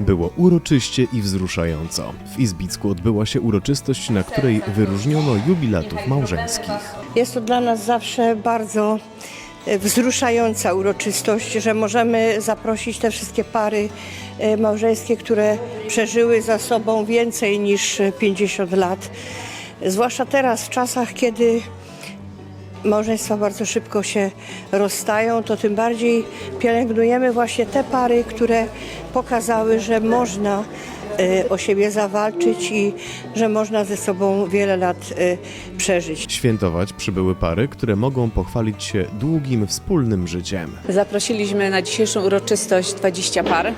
Było uroczyście i wzruszająco. W Izbicku odbyła się uroczystość, na której wyróżniono jubilatów małżeńskich. Jest to dla nas zawsze bardzo e, wzruszająca uroczystość, że możemy zaprosić te wszystkie pary e, małżeńskie, które przeżyły za sobą więcej niż e, 50 lat. Zwłaszcza teraz, w czasach, kiedy małżeństwa bardzo szybko się rozstają, to tym bardziej pielęgnujemy właśnie te pary, które pokazały, że można e, o siebie zawalczyć i że można ze sobą wiele lat e, przeżyć. Świętować przybyły pary, które mogą pochwalić się długim wspólnym życiem. Zaprosiliśmy na dzisiejszą uroczystość 20 par.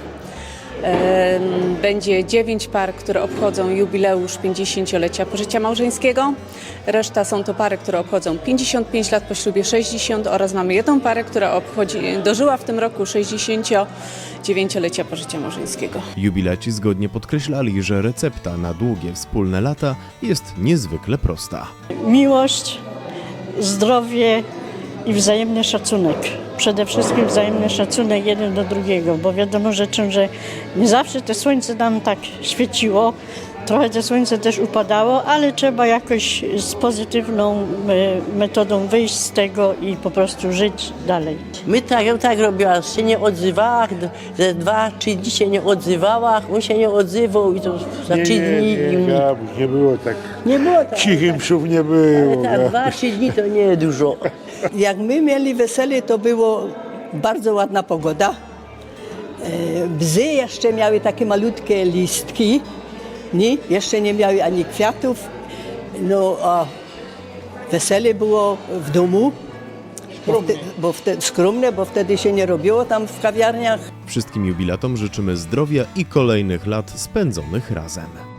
Będzie 9 par, które obchodzą jubileusz 50-lecia pożycia małżeńskiego. Reszta są to pary, które obchodzą 55 lat po ślubie 60 oraz mamy jedną parę, która obchodzi, dożyła w tym roku 69-lecia pożycia małżeńskiego. Jubilaci zgodnie podkreślali, że recepta na długie wspólne lata jest niezwykle prosta. miłość, zdrowie i wzajemny szacunek. Przede wszystkim wzajemny szacunek jeden do drugiego, bo wiadomo rzeczą, że nie zawsze to słońce nam tak świeciło, trochę to słońce też upadało, ale trzeba jakoś z pozytywną e, metodą wyjść z tego i po prostu żyć dalej. My tak, ja tak robiła, się nie odzywała, ze dwa, trzy dni się nie odzywała, on się nie odzywał i to za Nie, trzy nie, dni. nie, i- Gabuś, nie było tak. nie było tak. Cichym psów nie było. Ale tak, dwa, trzy dni to nie dużo. Jak my mieli wesele, to było bardzo ładna pogoda. E, Bzy jeszcze miały takie malutkie listki, nie? jeszcze nie miały ani kwiatów. No a wesele było w domu, bo wtedy, bo skromne, bo wtedy się nie robiło tam w kawiarniach. Wszystkim jubilatom życzymy zdrowia i kolejnych lat spędzonych razem.